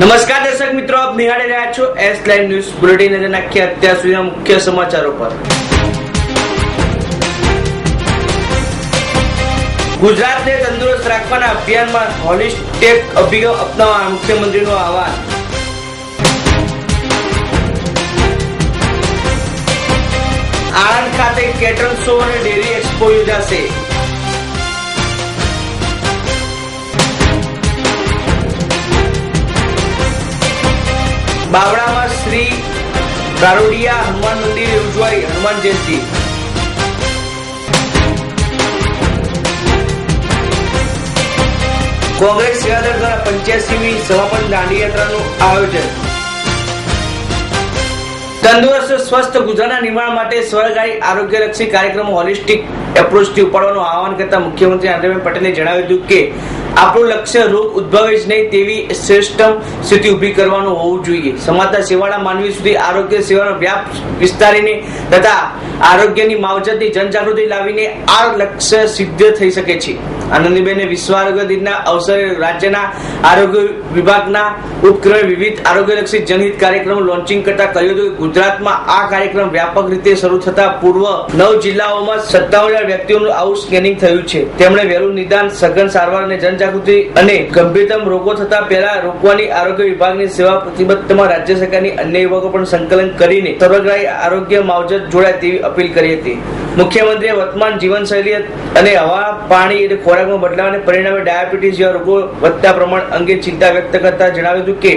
નમસ્કાર દર્શક મિત્રો, આપ નિહાળી રહ્યા છો એસ લાઈવ ન્યૂઝ બુલેટિન નજર નાખીએ અત્યાર સુધીના મુખ્ય સમાચારો પર. ગુજરાતને તંદુરસ્ત રાખવાના અભિયાનમાં હોલિસ્ટેક અભિગમ અપનાવવા મુખ્યમંત્રીનો આહવાન. આણંદ ખાતે કેટલ શો અને ડેરી એક્સપો યોજાશે. બાવળામાં શ્રી દારૂડિયા હનુમાન મંદિરે ઉજવાઈ હનુમાન જયંતિ. કોંગ્રેસ સેવાદળ દ્વારા પંચ્યાસીમી સમાપન દાંડી યાત્રાનું આયોજન. તંદુરસ્ત, સ્વસ્થ ગુજરાતના નિર્માણ માટે સ્વરગાળી આરોગ્યલક્ષી કાર્યક્રમો હોલિસ્ટિક એપ્રોચથી ઉપાડવાનું આહવાન કરતા મુખ્યમંત્રી આનંદીબેન પટેલે જણાવ્યું હતું કે આપણું લક્ષ્ય રોગ ઉદ્ભવે જ નહીં તેવી શ્રેષ્ઠ સ્થિતિ ઊભી કરવાનું હોવું જોઈએ. સમાજના સેવાળા માનવી સુધી આરોગ્ય સેવાનો વ્યાપ વિસ્તારીને તથા આરોગ્યની માવજતની જનજાગૃતિ લાવીને આ લક્ષ્ય સિદ્ધ થઈ શકે છે. આનંદીબેને વિશ્વ આરોગ્ય દિનના અવસરે રાજ્યના આરોગ્ય વિભાગના ઉપક્રમે વિવિધ આરોગ્યલક્ષી જનહિત કાર્યક્રમ લોન્ચિંગ કરતા કહ્યું હતું કે ગુજરાતમાં આ કાર્યક્રમ વ્યાપક રીતે શરૂ થતા પૂર્વ નવ જિલ્લાઓમાં સત્તાવન હજાર વ્યક્તિઓનું આવું સ્કેનિંગ થયું છે. તેમણે વહેલું નિદાન, સઘન સારવાર અને જનજાગૃતિ અને ગંભીરતમ રોગો થતા પહેલા રોકવાની આરોગ્ય વિભાગની સેવા પ્રતિબદ્ધમાં રાજ્ય સરકારની અન્ય વિભાગો પણ સંકલન કરીને સર્વગ્રાહી આરોગ્ય માવજત જોડાય તેવી અપીલ કરી હતી. મુખ્યમંત્રીએ વર્તમાન જીવનશૈલી અને હવા, પાણી અને ખોરાકમાં બદલાવાને પરિણામે ડાયાબિટીસ જેવા રોગો વધતા પ્રમાણ અંગે ચિંતા વ્યક્ત કરતા જણાવ્યું હતું કે,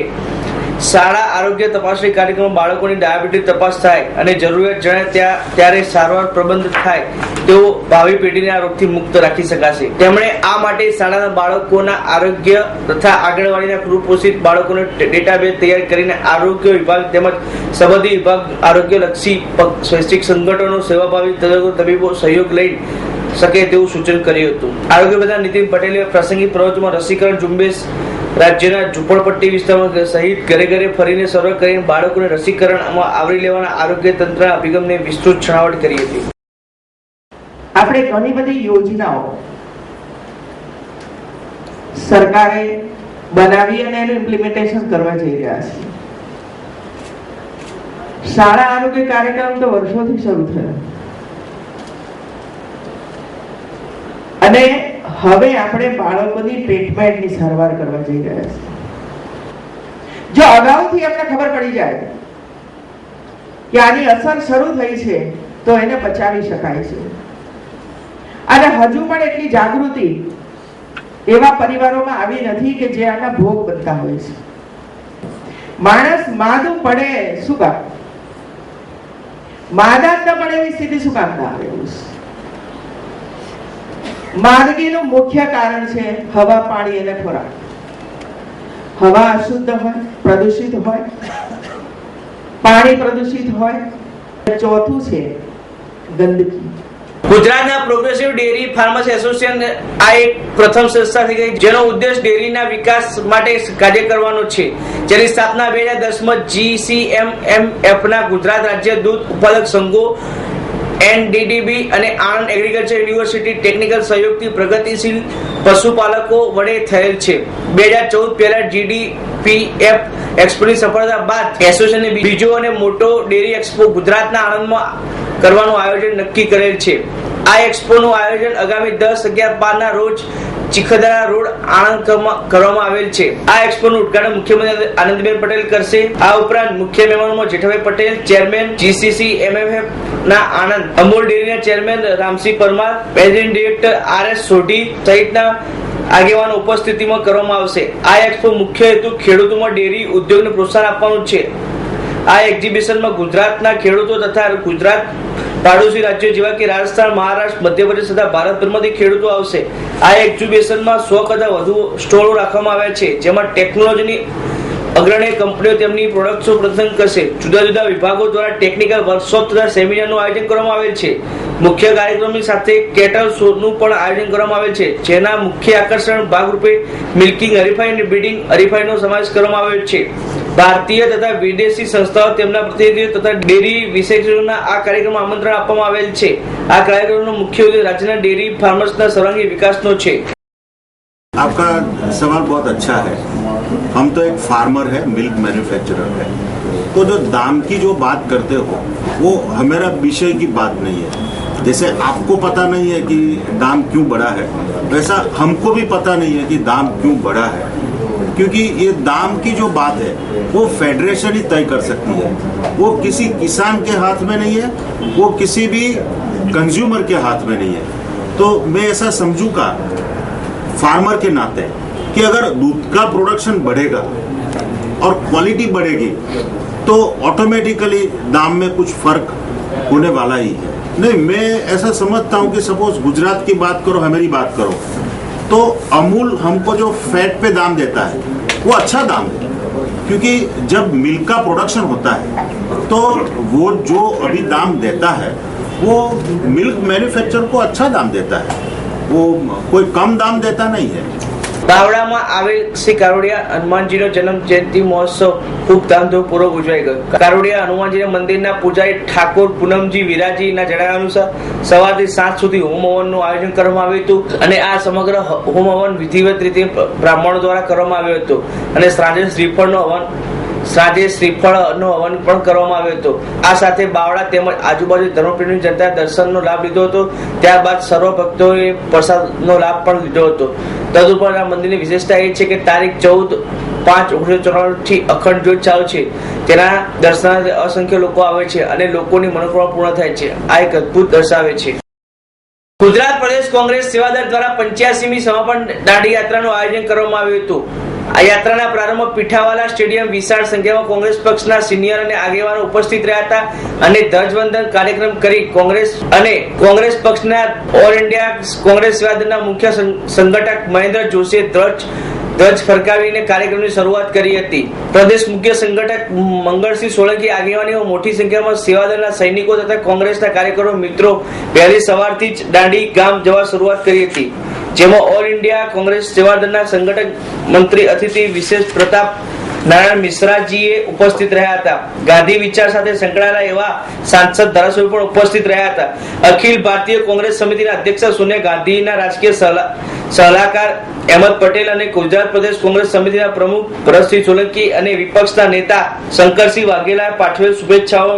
શાળા આરોગ્ય તપાસણી કાર્યક્રમમાં બાળકોની ડાયાબિટીસ તપાસ થાય અને જરૂરિયાત જણાય ત્યાં, ત્યારે સારવાર પ્રબંધ થાય તેઓ ભાવિ પેઢીને આ રોગથી મુક્ત રાખી શકાશે. તેમણે આ માટે શાળાના બાળકોના આરોગ્ય તથા આંગણવાડીના કુપોષિત બાળકોનો ડેટાબેઝ તૈયાર કરીને આરોગ્ય વિભાગ તેમજ સંબંધિત વિભાગ આરોગ્યલક્ષી લક્ષી સ્વૈચ્છિક સંગઠનો, સેવાભાવી તબીબો સહયોગ લઈ શકે તેવું સૂચન કર્યું હતું. આરોગ્ય પ્રધાન નીતિન પટેલે પ્રસંગી પ્રવચનમાં રસીકરણ ઝુંબેશ રાજ્યના ઝુંપડપટ્ટી વિસ્તારમાં સહિત ઘરે ઘરે ફરીને સર્વે કરીને બાળકોને રસીકરણમાં આવરી લેવાના આરોગ્ય તંત્રના અભિગમને વિસ્તૃત છણાવટ કરી હતી. આપણે ઘણી બધી યોજનાઓ સરકારે બનાવી અને એનું ઇમ્પ્લિમેન્ટેશન કરવા જઈ રહ્યા છે. શાળા આરોગ્ય કાર્યક્રમ તો વર્ષોથી શરૂ થયો. અને હવે આપણે બાળકોની ટ્રીટમેન્ટની સારવાર કરવા જઈ રહ્યા છીએ. જો અગાઉથી આપણે ખબર પડી જાય કે આની અસર શરૂ થઈ છે, તો એને બચાવી શકાય છે. અને હજુ પણ એટલી જાગૃતિ એવા પરિવારોમાં આવી નથી કે જે આના ભોગ બનતા હોય છે. માણસ માદું પડે શું કામ? માદા ન પડે એવી સ્થિતિ શું કામ ના આવે? એવું છે. માંદગીનું મુખ્ય કારણ છે હવા, પાણી અને ખોરાક. હવા અશુદ્ધ હોય, પ્રદૂષિત હોય, પાણી પ્રદૂષિત હોય ચોથું છે ગંદકી. ગુજરાતના પ્રોગ્રેસિવ ડેરી ફાર્મર્સ એસોસિએશન આ એક પ્રથમ સંસ્થા થઈ ગઈ, જેનો ઉદ્દેશ ડેરીના વિકાસ માટે કાર્ય કરવાનો છે. જેની સ્થાપના બે હજાર દસમાં જીસીએમએમએફના ગુજરાત રાજ્ય દૂધ ઉત્પાદક સંઘો એનડીડીબી અને આણંદ એગ્રીકલ્ચર યુનિવર્સિટી ટેકનિકલ સહયોગથી પ્રગતિશીલ પશુપાલકો વડે થયેલ છે. બે હજાર ચૌદ પહેલા જીડીપીએફ એક્સપોની સફળતા બાદ એસોસિએશને બીજો અને મોટો ડેરી એક્સપો ગુજરાતના આણંદમાં કરવાનું આયોજન નક્કી કરેલ છે. આ એક્સપોનું આયોજન આગામી દસ અગિયાર બાર ના રોજ ચીખદરા રોડ આણંદ કરવામાં આવેલ છે. આ એક્સપોનું ઉદઘાટન મુખ્યમંત્રી આનંદીબેન પટેલ કરશે. આ ઉપરાંત મુખ્ય મહેમાનોમાં Jethabhai Patel, chairman GCC MFF ના આણંદ, અમૂલ ડેરીના chairman Ramsinh Parmar, president director R S Sodhi સહિતના આગેવાનો ઉપસ્થિતિમાં કરવામાં આવશે. આ એક્સપો મુખ્ય હેતુ ખેડૂતોમાં ડેરી ઉદ્યોગને પ્રોત્સાહન આપવાનું છે. આ એક્ઝિબિશનમાં ગુજરાતના ખેડૂતો તથા ગુજરાત પાડોશી રાજ્યો જેવા કે રાજસ્થાન, મહારાષ્ટ્ર, મધ્યપ્રદેશ તથા ભારતભરમાંથી ખેડૂતો આવશે. આ એક્ઝિબિશનમાં સો કરતાં વધુ સ્ટોલો રાખવામાં આવ્યા છે, જેમાં ટેકનોલોજીની અગ્રણી કંપનીઓ તેમની પ્રોડક્ટ્સો પ્રદર્શન કરશે. જુદા જુદા વિભાગો દ્વારા ટેકનિકલ વર્કશોપ તથા સેમિનારનું આયોજન કરવામાં આવેલ છે. મુખ્ય કાર્યક્રમની સાથે કેટલ શોનું પણ આયોજન કરવામાં આવેલ છે, જેના મુખ્ય આકર્ષણ ભાગરૂપે મિલ્કિંગ હરીફાઈ અને બીડિંગ હરીફાઈનો સમાવેશ કરવામાં આવ્યો છે. ભારતીય તથા વિદેશી સંસ્થાઓ તેમના પ્રતિનિધિઓ તથા ડેરી વિશેષજ્ઞોના આ કાર્યક્રમમાં આમંત્રણ આપવામાં આવેલ છે આ કાર્યક્રમનો મુખ્ય ઉદ્દેશ રાજ્યના ડેરી ફાર્મર્સના સર્વાંગી વિકાસનો છે आपका सवाल बहुत अच्छा है हम तो एक फार्मर है मिल्क मैन्युफैक्चरर है तो जो दाम की जो बात करते हो वो हमारा विषय की बात नहीं है जैसे आपको पता नहीं है कि दाम क्यों बढ़ा है वैसा हमको भी पता नहीं है कि दाम क्यों बढ़ा है क्योंकि ये दाम की जो बात है, वो फेडरेशन ही तय कर सकती है। वो किसी किसान के हाथ में नहीं है, वो किसी भी कंज्यूमर के हाथ में नहीं है। तो मैं ऐसा समझूँगा फार्मर के नाते कि अगर दूध का प्रोडक्शन बढ़ेगा और क्वालिटी बढ़ेगी तो ऑटोमेटिकली दाम में कुछ फ़र्क होने वाला ही है। नहीं, मैं ऐसा समझता हूँ कि सपोज़ गुजरात की बात करो हमारी बात करो। तो अमूल हमको जो फैट पे दाम देता है, वो अच्छा दाम है। क्योंकि जब मिल्क का प्रोडक्शन होता है तो वो जो अभी दाम देता है, वो मिल्क मैन्युफैक्चर को अच्छा दाम देता है। वो कोई कम दाम देता नहीं है। બાવળામાં આવેલ શ્રી કારોડિયા હનુમાનજીનો જન્મ જયંતિ મહોત્સવ ખૂબ ધામધૂમપૂર્વક ઉજવાઈ ગયો. કારોડિયા હનુમાનજીના મંદિરના પૂજારી ઠાકોર પૂનમજી વિરાજીના જણાવ્યા અનુસાર સવારથી સાંજ સુધી હોમ હવનનું આયોજન કરવામાં આવ્યું હતું અને આ સમગ્ર હોમ હવન વિધિવત રીતે બ્રાહ્મણો દ્વારા કરવામાં આવ્યું હતું અને સાંજે શ્રીફળનો હવન સાંજે શ્રીફળનો હવન પણ કરવામાં આવ્યો હતો. આ સાથે બાવળા તેમજ આજુબાજુ ધર્મપ્રેમી જનતા દર્શનનો લાભ લીધો હતો. ત્યારબાદ સર્વ ભક્તોએ પ્રસાદનો લાભ પણ લીધો હતો. તદુપરાંત આ મંદિરની વિશેષતા એ છે કે તારીખ ચૌદ પાંચ ઓગણીસો ચોરાણું થી અખંડ જ્યોત ચાલુ છે. તેના દર્શનાર્થે અસંખ્ય લોકો આવે છે અને લોકોની મનોકામના પૂર્ણ થાય છે. આ એક અદ્ભુત દર્શાવે છે. ગુજરાત પ્રદેશ કોંગ્રેસ સેવાદળ દ્વારા પંચ્યાસીમી સમાપન દાંડી યાત્રાનું આયોજન કરવામાં આવ્યું હતું. આ યાત્રાના પ્રારંભ પીઠાવાલા સ્ટેડિયમ વિશાળ સંખ્યામાં કોંગ્રેસ પક્ષના સિનિયર અને આગેવાનો ઉપસ્થિત રહ્યા હતા અને ધ્વજવંદન કાર્યક્રમ કરી કોંગ્રેસ અને કોંગ્રેસ પક્ષના ઓલ ઇન્ડિયા કોંગ્રેસ વાદના મુખ્ય સંગઠક મહેન્દ્ર જોશીએ ધ્વજ ધ્વજ ફરકાવીને કાર્યક્રમની શરૂઆત કરી હતી. પ્રદેશ મુખ્ય સંગઠક મંગળસિંહ સોલંકી, આગેવાનીઓ મોટી સંખ્યામાં સેવાદળના સૈનિકો તથા કોંગ્રેસના કાર્યકરો, મિત્રો, વહેલી સવારથી જ દાંડી ગામ જવા શરૂઆત કરી હતી. જેમાં ઓલ ઇન્ડિયા કોંગ્રેસ સેવાદળના સંગઠક મંત્રી અતિથિ વિશેષ પ્રતાપ નારાયણ મિશ્રાજીએ ઉપસ્થિત રહ્યા હતા. ગાંધી વિચાર સાથે સંકળાયેલા એવા સાંસદ ધારાસભ્યો પણ ઉપસ્થિત રહ્યા હતા. અખિલ ભારતીય કોંગ્રેસ સમિતિના અધ્યક્ષ સોનિયા ગાંધીના રાજકીય સલાહકાર અહેમદ પટેલ અને ગુજરાત પ્રદેશ કોંગ્રેસ સમિતિના પ્રમુખ ભરતસિંહ સોલંકી અને વિપક્ષના નેતા શંકરસિંહ વાઘેલા પાઠવેલ શુભેચ્છાઓ,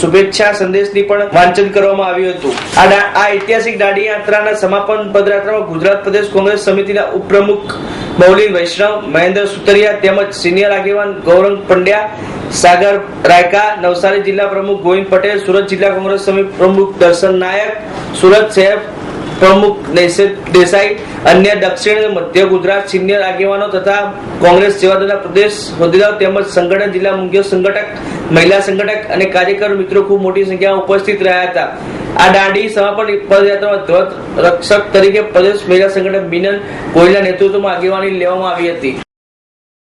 શુભેચ્છા સંદેશની પણ વાંચન કરવામાં આવ્યું હતું. આ ઐતિહાસિક દાંડી યાત્રાના સમાપન પદયાત્રામાં ગુજરાત પ્રદેશ કોંગ્રેસ સમિતિના ઉપપ્રમુખ મૌલિન વૈષ્ણવ, મહેન્દ્ર સુતરિયા તેમજ સિનિયર આગેવાન ગૌરંગ પંડ્યા, સાગર રાયકા, નવસારી જિલ્લા પ્રમુખ ગોવિંદ પટેલ, સુરત જિલ્લા કોંગ્રેસ સમિતિ પ્રમુખ દર્શન નાયક, સુરત શહેર પ્રમુખ દેસાઈ, અન્ય દક્ષિણ મધ્ય ગુજરાત સિનિયર આગેવાનો તથા કોંગ્રેસ સેવાદળના પ્રદેશ હોદ્દેદાર તેમજ સંગઠન જિલ્લા મુખ્ય સંગઠક, મહિલા સંગઠક અને કાર્યકર મિત્રો ખૂબ મોટી સંખ્યામાં ઉપસ્થિત રહ્યા હતા. આ દાંડી સમાપન પદયાત્રામાં ધ્વજ રક્ષક તરીકે પ્રદેશ મહિલા સંગઠન મિનન કોઈના નેતૃત્વમાં આગેવાની લેવામાં આવી હતી.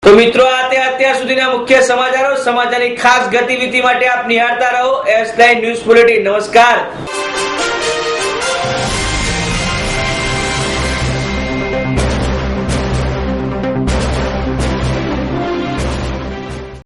તો મિત્રો, આ તે અત્યાર સુધીના મુખ્ય સમાચારો. સમાચારની ખાસ ગતિવિધિ માટે આપ નિહાળતા રહો. એસ ન્યૂઝ બુલેટિન નમસ્કાર.